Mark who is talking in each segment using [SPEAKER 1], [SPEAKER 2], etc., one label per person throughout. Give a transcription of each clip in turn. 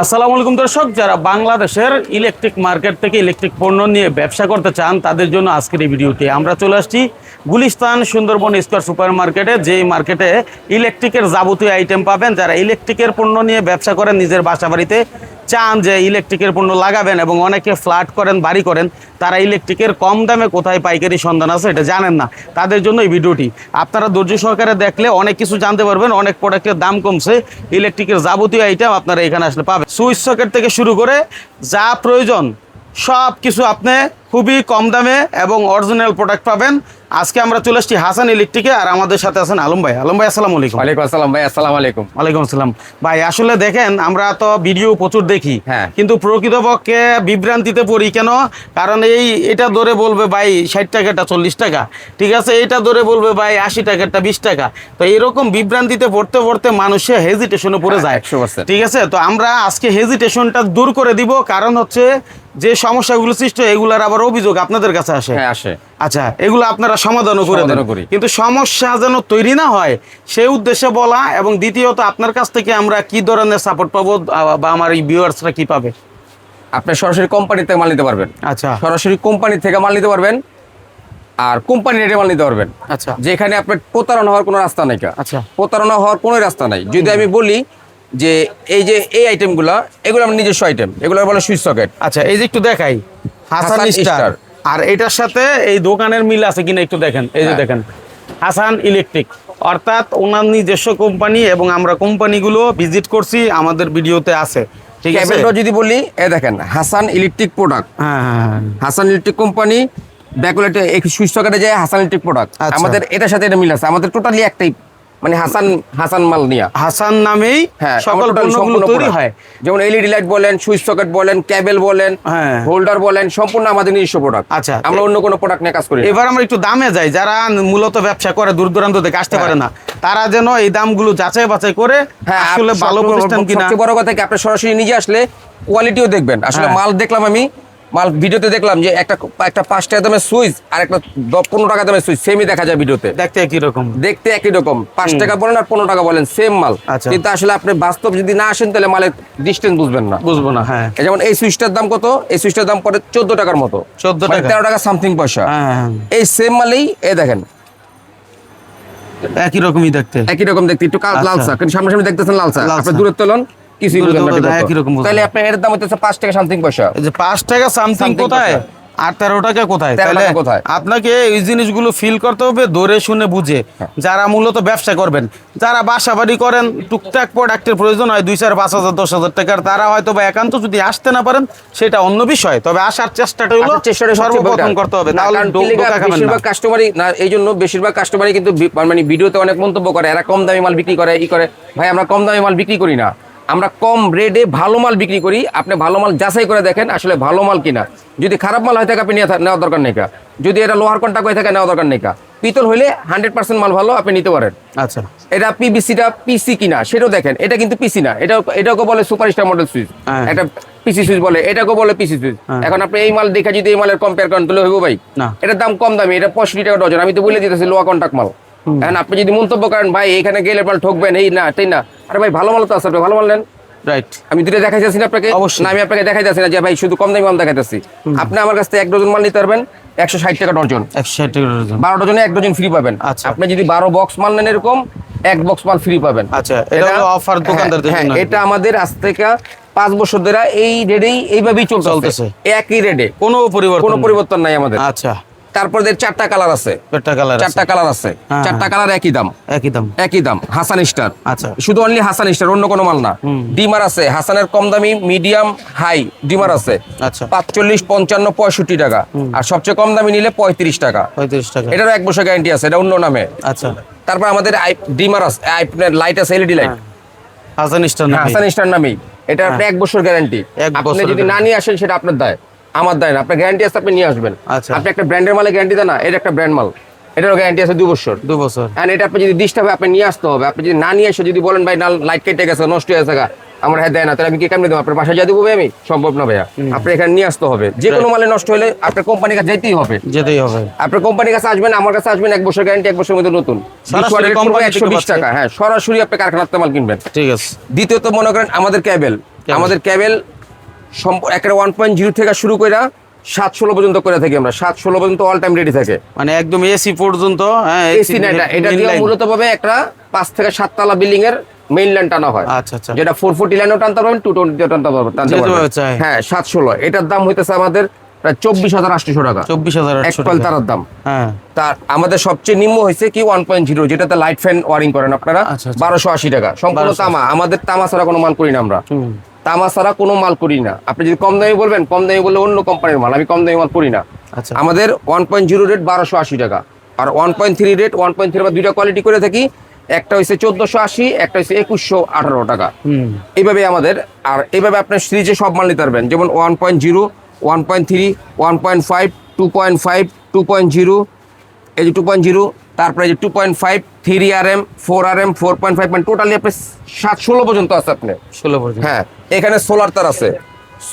[SPEAKER 1] আসসালামু আলাইকুম দর্শক, যারা বাংলাদেশের ইলেকট্রিক মার্কেট থেকে ইলেকট্রিক পণ্য নিয়ে ব্যবসা করতে চান, তাদের জন্য আজকের এই ভিডিওটি আমরা চলে আসছি গুলিস্তান সুন্দরবন স্কোয়ার সুপার মার্কেটে যেই মার্কেটে ইলেকট্রিকের যাবতীয় আইটেম পাবেন। যারা ইলেকট্রিকের পণ্য নিয়ে ব্যবসা করেন, নিজের বাসা বাড়িতে চান যে ইলেকট্রিকের পণ্য লাগাবেন এবং অনেকে ফ্ল্যাট করেন, বাড়ি করেন, তারা ইলেকট্রিকের কম দামে কোথায় পাইকারি সন্ধান আছে এটা জানেন না। তাদের জন্য এই ভিডিওটি। আপনারা ধৈর্য সহকারে দেখলে অনেক কিছু জানতে পারবেন, অনেক প্রোডাক্টের দাম কমছে, ইলেকট্রিকের যাবতীয় আইটেম আপনারা এখানে আসলে পাবেন। সুইচ সকেট থেকে শুরু করে যা প্রয়োজন সব কিছু আপনি খুবই কম দামে এবং অরিজিনাল প্রোডাক্ট পাবেন। আজকে আমরা চলে আসছি হাসান ইলেকট্রিকে আর আমাদের সাথে আছেন আলম ভাই। আলম ভাই আসসালাম আলাইকুম।
[SPEAKER 2] ওয়ালাইকুম আসসালাম ভাই আসসালামু আলাইকুম।
[SPEAKER 1] ওয়ালাইকুম আসসালাম। ভাই আসলে দেখেন আমরা তো ভিডিও প্রচুর দেখি।
[SPEAKER 2] হ্যাঁ।
[SPEAKER 1] কিন্তু প্রকৃতপক্ষে বিভ্রান্তিতে পড়ি কেন? কারণ এই এটা ধরে বলবে ভাই ষাট টাকাটা চল্লিশ টাকা। ঠিক আছে এটা ধরে বলবে ভাই আশি টাকাটা বিশ টাকা। তো এরকম বিভ্রান্তিতে পড়তে পড়তে মানুষে হেজিটেশনে পড়ে
[SPEAKER 2] হ্যাঁ,
[SPEAKER 1] যায়।
[SPEAKER 2] 100%
[SPEAKER 1] ঠিক আছে তো আমরা আজকে হেজিটেশনটা দূর করে দিব। কারণ হচ্ছে যে সমস্যাগুলো সৃষ্টি এগুলার আবার অভিযোগ আপনাদের কাছে আসে?
[SPEAKER 2] হ্যাঁ আসে।
[SPEAKER 1] আচ্ছা এগুলো আপনারা সমাধানও করে দেন। কিন্তু সমস্যা যেন তৈরি না হয় সেই উদ্দেশ্যে বলা এবং দ্বিতীয়ত আপনার কাছ থেকে আমরা কি ধরনের সাপোর্ট পাবো বা আমার এই ভিউয়ার্সরা কি পাবে?
[SPEAKER 2] আপনি সরাসরি কোম্পানি থেকে মাল নিতে পারবেন।
[SPEAKER 1] আচ্ছা।
[SPEAKER 2] সরাসরি কোম্পানি থেকে মাল নিতে পারবেন আর কোম্পানি রেটে মাল নিতে পারবেন।
[SPEAKER 1] আচ্ছা।
[SPEAKER 2] যেখানে আপনার প্রতারণা হওয়ার কোনো রাস্তা নাই
[SPEAKER 1] আচ্ছা।
[SPEAKER 2] প্রতারণা হওয়ার কোনো রাস্তা নাই। যদি আমি বলি যে এই যে এই আইটেমগুলো এগুলো আমার নিজস্ব আইটেম এগুলো বলে সুইচ সকেট।
[SPEAKER 1] আচ্ছা এই যে একটু দেখাই। হাসান স্টার। আর এটার সাথে এই দোকানের মিল আছে কিনা একটু দেখেন এই যে
[SPEAKER 2] হ্যাঁ।
[SPEAKER 1] দেখেন হাসান ইলেকট্রিক অর্থাৎ ওনার নিজস্ব কোম্পানি এবং আমরা কোম্পানিগুলো ভিজিট করছি আমাদের ভিডিওতে আছে ঠিক আছে
[SPEAKER 2] যদি বলি এ দেখেন হাসান ইলেকট্রিক প্রোডাক্ট
[SPEAKER 1] হ্যাঁ হ্যাঁ।
[SPEAKER 2] হাসান ইলেকট্রিক কোম্পানি ব্যাকলেটে সুইচ সকেটে যায় হাসান ইলেকট্রিক প্রোডাক্ট
[SPEAKER 1] আচ্ছা।
[SPEAKER 2] আমাদের এটার সাথে এটা মিল আছে আমাদের টোটালি একটাই মানে হাসান হাসান মাল নিয়া
[SPEAKER 1] হাসান নামেই
[SPEAKER 2] হ্যাঁ
[SPEAKER 1] সকল পণ্যগুলো তৈরি হয়
[SPEAKER 2] যেমন এলইডি লাইট বলেন সুইচ সকেট বলেন ক্যাবেল বলেন
[SPEAKER 1] হ্যাঁ।
[SPEAKER 2] হোল্ডার বলেন সম্পূর্ণ আমাদের নিজস্ব প্রোডাক্ট
[SPEAKER 1] আচ্ছা।
[SPEAKER 2] আমরা অন্য কোনো প্রোডাক্ট নিয়ে কাজ করি
[SPEAKER 1] এবার আমরা একটু দামে যাই যারা মূলত ব্যবসা করে দূর দূরান্ত থেকে আসতে
[SPEAKER 2] হ্যাঁ।
[SPEAKER 1] পারে না তারা যেন এই দামগুলো যাচাই বাছাই করে
[SPEAKER 2] হ্যাঁ
[SPEAKER 1] আসলে ভালো প্রতিষ্ঠান কিনা
[SPEAKER 2] সবচেয়ে বড় কথা কি আপনি সরাসরি নিজে আসলে কোয়ালিটিও দেখবেন আসলে
[SPEAKER 1] হ্যাঁ।
[SPEAKER 2] মাল দেখলাম আমি মাল ভিডিওতে দেখলাম যে একটা একটা পাঁচ টাকা দামের সুইচ আর একটা পনেরো টাকা দামের সুইচ সেমই দেখা যায় ভিডিওতে।
[SPEAKER 1] দেখতে একই রকম।
[SPEAKER 2] দেখতে একই রকম। পাঁচ টাকা বলেন আর পনেরো টাকা বলেন সেম মাল।
[SPEAKER 1] আচ্ছা।
[SPEAKER 2] কিন্তু আসলে আপনি বাস্তব যদি না আসেন তাহলে মালের ডিস্টেন্স বুঝবেন না।
[SPEAKER 1] বুঝব না হ্যাঁ।
[SPEAKER 2] যেমন এই সুইচটার দাম কত? এই সুইচটার দাম পড়ে চোদ্দ টাকার মতো।
[SPEAKER 1] 14
[SPEAKER 2] মানে
[SPEAKER 1] টাকা।
[SPEAKER 2] তেরো টাকা সামথিং পয়সা।
[SPEAKER 1] হ্যাঁ, হ্যাঁ,
[SPEAKER 2] এই সেম মালেই এ দেখেন।
[SPEAKER 1] একই রকমই দেখতে।
[SPEAKER 2] একই রকম দেখতে একটু
[SPEAKER 1] আচ্ছা।
[SPEAKER 2] লাল চা কিন্তু সামনাসামনি দেখতেছেন লালসা
[SPEAKER 1] লাল
[SPEAKER 2] আপনি
[SPEAKER 1] চা।
[SPEAKER 2] দূরে তোলন কিছুই
[SPEAKER 1] দূরে
[SPEAKER 2] না
[SPEAKER 1] তোলা
[SPEAKER 2] ঠিক মতো।
[SPEAKER 1] একই রকম বুঝবেন।
[SPEAKER 2] তাহলে আপনার এর দাম হচ্ছে পাঁচ টাকা সামথিং পয়সা
[SPEAKER 1] এই যে পাঁচ টাকা সামথিং কোথায়
[SPEAKER 2] কোথায়?
[SPEAKER 1] আর তেরো টাকা কোথায় তাহলে আপনাকে এই জিনিসগুলো ফিল করতে হবে ধরে শুনে বুঝে
[SPEAKER 2] হ্যাঁ।
[SPEAKER 1] যারা মূলত ব্যবসা করবেন যারা বাসা বাড়ি করেন টুকটাক প্রোডাক্টের প্রয়োজন হয় দুই চার পাঁচ হাজার দশ হাজার টাকার তারা হয়তো বা একান্ত যদি আসতে না পারেন সেটা অন্য বিষয় তবে আসার চেষ্টাটা হলো
[SPEAKER 2] আপনার
[SPEAKER 1] সর্বপ্রথম করতে হবে তাহলে না।
[SPEAKER 2] বেশিরভাগ কাস্টমারই না এই জন্য বেশিরভাগ কাস্টমারই কিন্তু মানে ভিডিওতে অনেক মন্তব্য করে এরা কম দামি মাল বিক্রি করে ই করে ভাই আমরা কম দামি মাল বিক্রি করি না আমরা কম রেটে ভালো মাল বিক্রি করি। আপনি ভালো মাল যাচাই করে দেখেন আসলে ভালো মাল কিনা। যদি খারাপ মাল হয় থাকে আপনি নেওয়ার দরকার নেই কা। যদি এটা লোহার কন্টাক্ট হয়ে থাকে নেওয়ার দরকার নেই কা। পিতল হলে হান্ড্রেড পার্সেন্ট মাল ভালো আপনি নিতে পারেন।
[SPEAKER 1] আচ্ছা।
[SPEAKER 2] এটা পিবিসিটা পিসি কিনা সেটাও দেখেন। এটা কিন্তু পিসি না। এটা এটাকে বলে সুপারস্টার মডেল সুইচ। এটা পিসি সুইচ বলে এটাকে বলে পিসি সুইচ
[SPEAKER 1] হ্যাঁ।
[SPEAKER 2] এখন আপনি এই মাল দেখে যদি এই মালের কম্পেয়ার করেন তাহলে হইব ভাই।
[SPEAKER 1] না।
[SPEAKER 2] এটার দাম কম দামি এটা পঁয়ষট্টি টাকা ডজন। আমি তো বলে দিতেছি লোয়া কন্টাক্ট মাল। এখন আপনি যদি মন্তব্য করেন ভাই এখানে গেলে মাল ঠকবেন এই না তাই না? আরে ভাই ভালো মাল তো আছে আপনি ভালো মাল নেন।
[SPEAKER 1] রাইট
[SPEAKER 2] আমি দুটো দেখাইতেছি না আপনাকে।
[SPEAKER 1] অবশ্যই।
[SPEAKER 2] আমি আপনাকে দেখাইতেছি না যে ভাই শুধু কম দামি মাল দেখাইতেছি। আপনি আমার কাছ থেকে এক ডজন মাল নিতে পারবেন একশো ষাট টাকা ডজন।
[SPEAKER 1] একশো ষাট টাকা ডজন।
[SPEAKER 2] বারো ডজনে এক ডজন ফ্রি পাবেন।
[SPEAKER 1] আচ্ছা।
[SPEAKER 2] আপনি যদি বারো বক্স মাল নেন এরকম এক বক্স মাল ফ্রি পাবেন।
[SPEAKER 1] আচ্ছা, এটা হলো offer দোকানদারদের
[SPEAKER 2] হ্যাঁ,
[SPEAKER 1] জন্য।
[SPEAKER 2] এটা আমাদের আজ থেকে পাঁচ বছর ধরে এই রেডেই এইভাবেই চলতেছে।
[SPEAKER 1] চলতেছে।
[SPEAKER 2] একই রেডে।
[SPEAKER 1] কোনো পরিবর্তন
[SPEAKER 2] কোনো পরিবর্তন নাই আমাদের।
[SPEAKER 1] আচ্ছা।
[SPEAKER 2] তারপরে এর চারটা কালার আছে।
[SPEAKER 1] পেটটা কালার
[SPEAKER 2] চারটা কালার আছে।
[SPEAKER 1] হ্যাঁ,
[SPEAKER 2] চারটা
[SPEAKER 1] হ্যাঁ।
[SPEAKER 2] কালার একই দাম।
[SPEAKER 1] একই দাম।
[SPEAKER 2] একই দাম। হাসান স্টার।
[SPEAKER 1] আচ্ছা।
[SPEAKER 2] শুধু অনলি হাসান স্টার অন্য কোনো মাল না। ডিমার আছে। হাসানের কম দামি মিডিয়াম হাই ডিমার আছে।
[SPEAKER 1] আচ্ছা।
[SPEAKER 2] পাঁচচল্লিশ পঞ্চান্ন পঁয়ষট্টি টাকা। আর সবচেয়ে কম দামি নিলে পঁয়ত্রিশ টাকা।
[SPEAKER 1] পঁয়ত্রিশ টাকা।
[SPEAKER 2] এটারও এক বছর গ্যারান্টি আছে। এটা অন্য নামে।
[SPEAKER 1] আচ্ছা।
[SPEAKER 2] তারপর আমাদের ডিমার আছে। লাইট আছে LED light
[SPEAKER 1] Hasan star
[SPEAKER 2] Hasan star নামেই এটা এক বছর গ্যারান্টি আপনি যদি না নিয়ে আসেন সেটা আপনার দায়। আমার দেয় না আপনার গ্যারান্টি আছে আপনি নিয়ে আসবেন।
[SPEAKER 1] আচ্ছা।
[SPEAKER 2] আপনি একটা ব্র্যান্ডের মালে গ্যারান্টি দেন না এটা একটা ব্র্যান্ড মাল। এটারও গ্যারান্টি আছে দু বছর।
[SPEAKER 1] দু বছর।
[SPEAKER 2] আর এটা আপনি যদি ডিস্টার্ব আপনি নিয়ে আসতে হবে আপনি যদি না নিয়ে এসে যদি বলেন ভাই না লাইট কেটে গেছে নষ্ট হয়ে গেছে আমার হ্যাঁ দেয় না তাহলে আমি কি কেমনি দেবো? আপনার বাসায় যা দেবো আমি? সম্ভব না ভাইয়া। আপনি এখানে নিয়ে আসতে হবে। যে কোনো মালে নষ্ট হলে আপনার কোম্পানির কাছে যেতেই হবে।
[SPEAKER 1] যেতেই হবে।
[SPEAKER 2] আপনার কোম্পানির কাছে আসবেন আমার কাছে আসবেন এক বছর গ্যারান্টি এক বছরের মধ্যে নতুন। একশো বিশ টাকা। হ্যাঁ সরাসরি আপনি কারখানাতে মাল কিনবেন।
[SPEAKER 1] ঠিক আছে।
[SPEAKER 2] দ্বিতীয়ত মনে করেন আমাদের ক্যাবেল আমাদের ক্যাবেল একটা ওয়ান পয়েন্ট জিরো থেকে শুরু করে সাত ষোলো পর্যন্ত করে থাকি আমরা। সাত ষোলো পর্যন্ত অল টাইম রেডি থাকে।
[SPEAKER 1] মানে একদম এসি পর্যন্ত হ্যাঁ
[SPEAKER 2] এসি না এটা এটা দিয়ে মূলত ভাবে একটা পাঁচ থেকে সাততলা বিল্ডিং এর মেইন লাইন টানা হয়।
[SPEAKER 1] আচ্ছা আচ্ছা।
[SPEAKER 2] যেটা ফোর ফোর্টি লাইনও টানতে পারবেন টু টোয়েন্টি টানতে পারবেন টানতে পারবেন। হ্যাঁ সাত ষোলো। এটার দাম হইতেছে আমাদের প্রায় চব্বিশ হাজার আটশো টাকা।
[SPEAKER 1] চব্বিশ হাজার
[SPEAKER 2] এক পাল তারার দাম।
[SPEAKER 1] হ্যাঁ।
[SPEAKER 2] তার আমাদের সবচেয়ে নিম্ন হয়েছে কি ওয়ান পয়েন্ট জিরো যেটাতে লাইট ফ্যান ওয়ারিং করেন আপনারা
[SPEAKER 1] আচ্ছা, আচ্ছা।
[SPEAKER 2] বারোশো আশি টাকা। সম্পূর্ণ তামা। আমাদের তামা ছাড়া কোনো মাল করি না আমরা। তামা ছাড়া কোনো মাল করি না। আপনি যদি কম দামি বলবেন কম দামি বললে অন্য কোম্পানির মাল আমি কম দামি মাল করি না।
[SPEAKER 1] আচ্ছা।
[SPEAKER 2] আমাদের ওয়ান পয়েন্ট জিরো রেট বারোশো আশি টাকা। আর one point three rate one point three বা দুইটা কোয়ালিটি করে থাকি একটা হচ্ছে চোদ্দোশো আশি একটা হচ্ছে একুশশো আঠারো টাকা।
[SPEAKER 1] হুম।
[SPEAKER 2] এইভাবে আমাদের আর এইভাবে আপনার সিরিজে সব মাল নিতে পারবেন। যেমন one point zero one point three one point five two point five two point zero এই যে টু পয়েন্ট জিরো তারপরে যে টু পয়েন্ট ফাইভ থ্রি আর এম ফোর আর এম ফোর পয়েন্ট ফাইভ মানে টোটালি আপনি সাত ষোলো পর্যন্ত আছে আপনি
[SPEAKER 1] ষোলো পর্যন্ত।
[SPEAKER 2] হ্যাঁ এখানে সোলার তার আছে।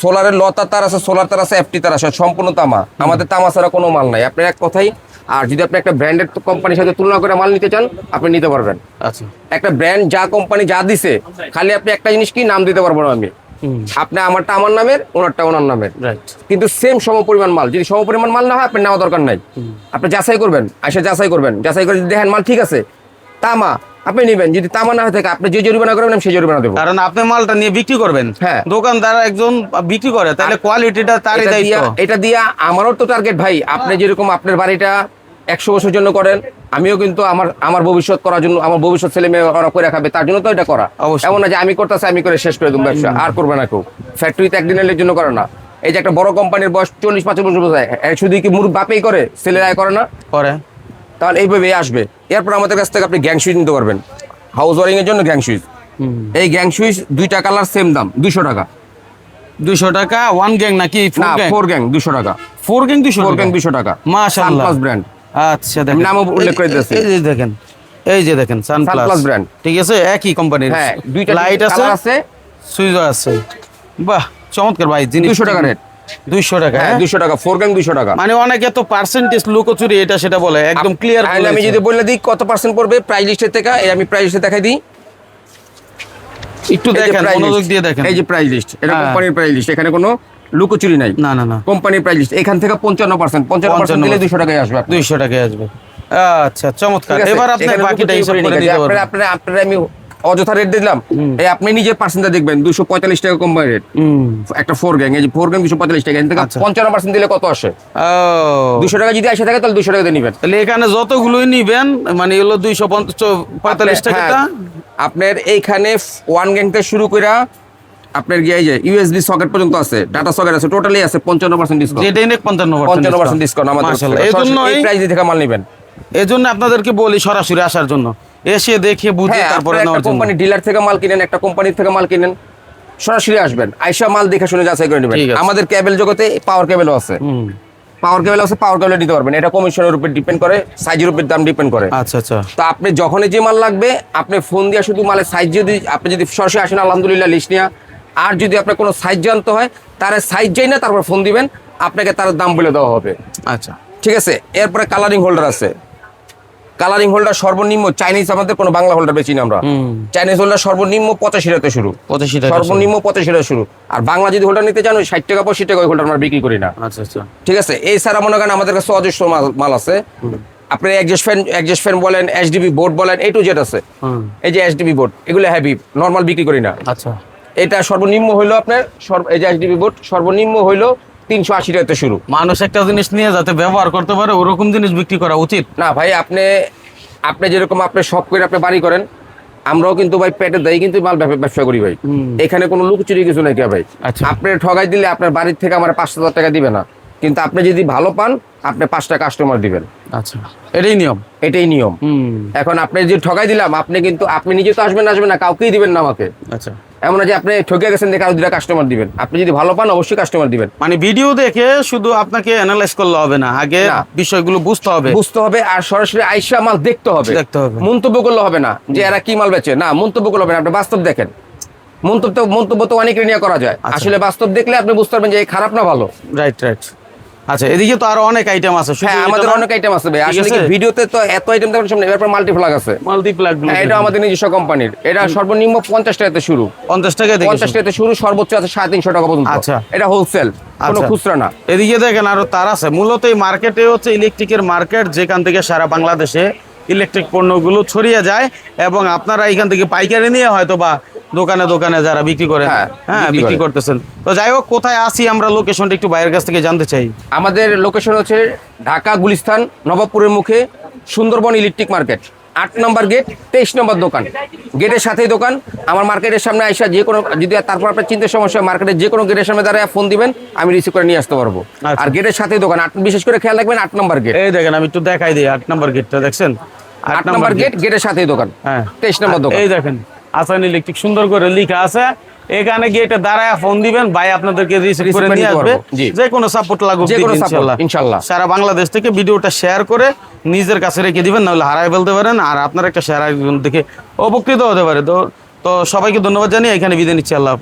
[SPEAKER 2] সোলারের লতা তার আছে সোলার তার আছে এফটি তার আছে সম্পূর্ণ তামা। আমাদের তামা ছাড়া কোনো মাল নাই। আপনার এক কথাই আর যদি আপনি একটা ব্র্যান্ডেড কোম্পানির সাথে তুলনা করে মাল নিতে চান আপনি নিতে পারবেন।
[SPEAKER 1] আচ্ছা।
[SPEAKER 2] একটা ব্র্যান্ড যা কোম্পানি যা দিছে খালি আপনি একটা জিনিস কি নাম দিতে পারব না আমি। আপনি আমারটা আমার নামের ওনারটা ওনার নামের। কিন্তু সেম সমপরিমাণ মাল যদি সমপরিমাণ মাল না হয় আপনার নেওয়া দরকার নাই। আপনি যাচাই করবেন এসে যাচাই করবেন। যাচাই করে যদি দেখেন মাল ঠিক আছে তামা আপনি নেবেন যদি তামা না থাকে আপনি যে জরিমানা করবেন আমি সেই জরিমানা দেবো।
[SPEAKER 1] কারণ আপনি মালটা নিয়ে বিক্রি করবেন।
[SPEAKER 2] হ্যাঁ।
[SPEAKER 1] দোকানদার একজন বিক্রি করে তাহলে কোয়ালিটিটা তারই দায়িত্ব।
[SPEAKER 2] এটা দিয়া আমারও তো টার্গেট ভাই। আপনি যেরকম আপনার বাড়িটা একশো বছর জন্য করেন আমিও কিন্তু আমার আমার ভবিষ্যৎ করার জন্য আমার ভবিষ্যৎ ছেলে মেয়ে ওরা করে খাবে তার জন্য তো এটা করা।
[SPEAKER 1] অবশ্যই।
[SPEAKER 2] এমন না যে আমি করতেছি আমি করে শেষ করে দেবো ব্যবসা আর করবে না কেউ। ফ্যাক্টরিতে একদিনের জন্য করে না। এই যে একটা বড় কোম্পানির বয়স চল্লিশ পাঁচ বছর বোঝায় শুধু কি মুরুখ বাপেই করে ছেলেরা করে না?
[SPEAKER 1] করে।
[SPEAKER 2] তাহলে এইভাবে আসবে। এরপর আমাদের কাছ থেকে আপনি গ্যাং সুইচ নিতে পারবেন। হাউস ওয়ারিং এর জন্য গ্যাং সুইচ এই গ্যাং সুইচ দুইটা কালার সেম দাম দুইশো টাকা।
[SPEAKER 1] দুশো টাকা ওয়ান গ্যাং নাকি
[SPEAKER 2] না ফোর গ্যাং দুশো টাকা।
[SPEAKER 1] ফোর গ্যাং দুশো
[SPEAKER 2] ফোর গ্যাং দুশো টাকা।
[SPEAKER 1] মাশাআল্লাহ।
[SPEAKER 2] সানপ্লাস ব্র্যান্ড
[SPEAKER 1] আচ্ছা দেখেন।
[SPEAKER 2] নামও উল্লেখ করে দিতেছি।
[SPEAKER 1] এই যে দেখেন। এই যে দেখেন সানপ্লাস
[SPEAKER 2] brand।
[SPEAKER 1] ঠিক আছে? একই কোম্পানির
[SPEAKER 2] হ্যাঁ দুইটা
[SPEAKER 1] লাইট আছে সুইচ আছে। বাহ চমৎকার ভাই জিনিস
[SPEAKER 2] 200 টাকা রেট।
[SPEAKER 1] দুইশো টাকা
[SPEAKER 2] হ্যাঁ
[SPEAKER 1] হ্যাঁ?
[SPEAKER 2] টাকা ফোর গ্যাং দুশো টাকা।
[SPEAKER 1] মানে অনেকে তো পার্সেন্টেজ লুকোচুরি এটা সেটা বলে একদম ক্লিয়ার
[SPEAKER 2] আমি যদি বলে দিই কত পার্সেন্ট পড়বে প্রাইস লিস্টের থেকে আমি প্রাইস লিস্টে দেখাই দিই।
[SPEAKER 1] একটু দেখেন মনোযোগ দিয়ে দেখেন।
[SPEAKER 2] এই যে প্রাইস লিস্ট এটা। কোম্পানির প্রাইস লিস্ট এখানে কোনো লুকোচুরি নাই।
[SPEAKER 1] না না না।
[SPEAKER 2] কোম্পানির প্রাইস লিস্ট এখান থেকে পঞ্চান্ন পার্সেন্ট পঞ্চান্ন পার্সেন্ট দিলে
[SPEAKER 1] 55%
[SPEAKER 2] টাকায় আসবে
[SPEAKER 1] দুইশো টাকায় আসবে। আচ্ছা চমৎকার। এবার আপনি বাকিটা হিসাব
[SPEAKER 2] করে
[SPEAKER 1] করে দিতে পারবেন।
[SPEAKER 2] আপনারা আপনারা আমি অযথা রেট দিলাম। এই আপনি নিজের পার্সেন্টটা দেখবেন দুশো পঁয়তাল্লিশ টাকা কোম্পানি রেট একটা ফোর গ্যাং এই যে ফোর গ্যাং দুশো পঁয়তাল্লিশ টাকা এখান থেকে
[SPEAKER 1] আচ্ছা।
[SPEAKER 2] পঞ্চান্ন পার্সেন্ট দিলে কত আসে? দুশো টাকা যদি আসে থাকে তাহলে দুশো টাকা নিবেন।
[SPEAKER 1] তাহলে এখানে যতগুলোই নিবেন মানে হলো দুইশো পঁয়তাল্লিশ টাকাটা।
[SPEAKER 2] হ্যাঁ, আপনার এইখানে ওয়ান গ্যাং থেকে শুরু করে আপনার গিয়ে যে ইউএসবি সকেট পর্যন্ত আছে ডাটা সকেট আছে টোটালি আছে পঞ্চান্ন পার্সেন্ট ডিসকাউন্ট
[SPEAKER 1] পঞ্চান্ন
[SPEAKER 2] পঞ্চান্ন পার্সেন্ট ডিসকাউন্ট আমাদের।
[SPEAKER 1] এই
[SPEAKER 2] প্রাইস থেকে মাল নেবেন।
[SPEAKER 1] এই জন্য আপনাদেরকে বলি সরাসরি আসার জন্য। এসে দেখে বুঝে
[SPEAKER 2] হ্যাঁ
[SPEAKER 1] তারপরে নেওয়ার জন্য।
[SPEAKER 2] কোম্পানি ডিলার থেকে মাল কিনেন একটা কোম্পানির থেকে মাল কিনেন সরাসরি আসবেন আইসা মাল দেখে শুনে যাচাই করে নেবেন। আমাদের কেবল জগতে পাওয়ার কেবলও আছে। পাওয়ার কেবল আছে পাওয়ার কেবল নিতে পারবেন। এটা কমিশনের উপর ডিপেন্ড করে সাইজের উপর দাম ডিপেন্ড করে।
[SPEAKER 1] আচ্ছা আচ্ছা।
[SPEAKER 2] তো আপনি যখনই যে মাল লাগবে আপনি ফোন দিয়ে শুধু মালের সাইজ যদি আপনি যদি সরাসরি আসেন আলহামদুলিল্লাহ লিস্ট নিয়ে। আর যদি আপনার কোনো সাইজ জানতে হয় তার সাইজ যাই না তারপর ফোন দিবেন আপনাকে তার দাম বলে দেওয়া হবে।
[SPEAKER 1] আচ্ছা।
[SPEAKER 2] ঠিক আছে? এরপরে কালারিং হোল্ডার আছে। কালারিং হোল্ডার সর্বনিম্ন চাইনিজ আমাদের কোনো বাংলা হোল্ডার বেচি না আমরা। চাইনিজ হোল্ডার সর্বনিম্ন পঁচাশি টাকা শুরু।
[SPEAKER 1] পঁচাশি
[SPEAKER 2] সর্বনিম্ন পঁচাশি টাকা শুরু। আর বাংলা যদি হোল্ডার নিতে চান ওই ষাট টাকা পঁচিশ টাকা ওই হোল্ডার আমরা বিক্রি করি না।
[SPEAKER 1] আচ্ছা আচ্ছা।
[SPEAKER 2] ঠিক আছে? এই এছাড়া মনে করেন আমাদের কাছে অজস্র মাল আছে। আপনি একজেস্ট ফ্যান একজেস্ট ফ্যান বলেন এইচডিবি বোর্ড বলেন এ টু জেড আছে। এই যে এইচডিবি বোর্ড এগুলো হ্যাভি নর্মাল বিক্রি করি না।
[SPEAKER 1] আচ্ছা।
[SPEAKER 2] এটা সর্বনিম্ন হইল আপনার এই যে এইচডিবি বোর্ড সর্বনিম্ন হইল তিনশো আশি টাকাতে শুরু।
[SPEAKER 1] মানুষ একটা জিনিস নিয়ে যাতে ব্যবহার করতে পারে ওরকম জিনিস বিক্রি করা উচিত।
[SPEAKER 2] না ভাই আপনি আপনি যেরকম আপনি শখ করে আপনি বাড়ি করেন আমরাও কিন্তু ভাই পেটে দেয় কিন্তু মাল ব্যবসা করি ভাই। এখানে কোনো লুকচুরি কিছু নাই ভাই।
[SPEAKER 1] আচ্ছা।
[SPEAKER 2] আপনি ঠগাই দিলে আপনার বাড়ির থেকে আমার পাঁচ হাজার টাকা দিবে না। কিন্তু আপনি যদি ভালো পান আপনি পাঁচটা কাস্টমার দিবেন।
[SPEAKER 1] আচ্ছা। এটাই নিয়ম।
[SPEAKER 2] এটাই নিয়ম। এখন আপনি যে ঠগাই দিলাম আপনি কিন্তু আপনি নিজে তো আসবেন আসবেন না কাউকেই দিবেন না আমাকে।
[SPEAKER 1] আচ্ছা।
[SPEAKER 2] এমন যে আপনি ঠকে গেছেন দেখে আরও দুটা কাস্টমার দিবেন। আপনি যদি ভালো পান অবশ্যই কাস্টমার দিবেন।
[SPEAKER 1] মানে ভিডিও দেখে শুধু আপনাকে অ্যানালাইজ করলে হবে না আগে। বিষয়গুলো বুঝতে হবে।
[SPEAKER 2] বুঝতে হবে আর সরাসরি আইসা মাল দেখতে হবে।
[SPEAKER 1] দেখতে হবে।
[SPEAKER 2] মন্তব্য করলে হবে না যে এরা কি মাল বেচে। না মন্তব্য করলে হবে না। আপনি বাস্তব দেখেন। মন্তব্য তো মন্তব্য তো অনেক নিয়ে করা যায়।
[SPEAKER 1] আচ্ছা।
[SPEAKER 2] আসলে বাস্তব দেখলে আপনি বুঝতে পারবেন যে খারাপ না ভালো।
[SPEAKER 1] রাইট রাইট আচ্ছা এদিকে তো আরও অনেক আইটেম আছে
[SPEAKER 2] হ্যাঁ আমাদের অনেক আইটেম আছে ভাই। আসলে কি ভিডিওতে তো এত আইটেম দেখার সামনে এবার মাল্টিপ্লাগ আছে।
[SPEAKER 1] গুলো
[SPEAKER 2] হ্যাঁ এটা আমাদের নিজস্ব কোম্পানির এটা সর্বনিম্ন পঞ্চাশ টাকাতে শুরু।
[SPEAKER 1] পঞ্চাশ টাকা দেখে
[SPEAKER 2] পঞ্চাশ টাকাতে শুরু সর্বোচ্চ আছে সাড়ে তিনশো টাকা পর্যন্ত।
[SPEAKER 1] আচ্ছা।
[SPEAKER 2] এটা হোলসেল কোনো
[SPEAKER 1] আচ্ছা।
[SPEAKER 2] খুচরা না।
[SPEAKER 1] এদিকে দেখেন আরও তার আছে। মূলত এই মার্কেটে হচ্ছে ইলেকট্রিকের মার্কেট যেখান থেকে সারা বাংলাদেশে ইলেকট্রিক পণ্যগুলো ছড়িয়ে যায়। এবং আপনারা এখান থেকে পাইকারি নিয়ে হয়তো বা দোকানে দোকানে যারা বিক্রি করেন
[SPEAKER 2] হ্যাঁ,
[SPEAKER 1] হ্যাঁ
[SPEAKER 2] বিক্রি করে।
[SPEAKER 1] করতেছেন। তো যাই হোক কোথায় আসি আমরা লোকেশনটা একটু বাইরের কাছ থেকে জানতে চাই।
[SPEAKER 2] আমাদের লোকেশন হচ্ছে ঢাকা গুলিস্তান নবাবপুরের মুখে সুন্দরবন ইলেকট্রিক মার্কেট। আট নম্বর গেট তেইশ নম্বর দোকান। গেটের সাথেই দোকান। আমার মার্কেটের সামনে আসা যে কোনো যদি তারপর আপনার চিন্তা সমস্যা মার্কেটের যে কোনো গেটের সামনে দাঁড়ায় ফোন দিবেন আমি রিসিভ করে নিয়ে আসতে পারব।
[SPEAKER 1] আচ্ছা।
[SPEAKER 2] আর গেটের সাথেই দোকান। আট বিশেষ করে খেয়াল রাখবেন আট নম্বর গেট।
[SPEAKER 1] এই দেখেন আমি একটু দেখাই দিই আট নম্বর গেটটা দেখছেন?
[SPEAKER 2] আট নম্বর গেট গেটের সাথেই দোকান।
[SPEAKER 1] হ্যাঁ।
[SPEAKER 2] তেইশ নম্বর দোকান।
[SPEAKER 1] এই দেখেন। আসান ইলেকট্রিক সুন্দর করে লেখা আছে। এখানে গিয়ে এটা দাঁড়ায় ফোন দিবেন ভাই আপনাদেরকে রিসিভ করে নিয়ে আসবে। যে কোনো সাপোর্ট লাগুক ইনশাল্লাহ। সারা বাংলাদেশ থেকে ভিডিওটা শেয়ার করে নিজের কাছে রেখে দিবেন নাহলে হারাই ফেলতে পারেন আর আপনার একটা শেয়ার দেখে উপকৃত হতে পারে। তো তো সবাইকে ধন্যবাদ জানিয়ে এখানে বিদায় নিচ্ছি আল্লাহ।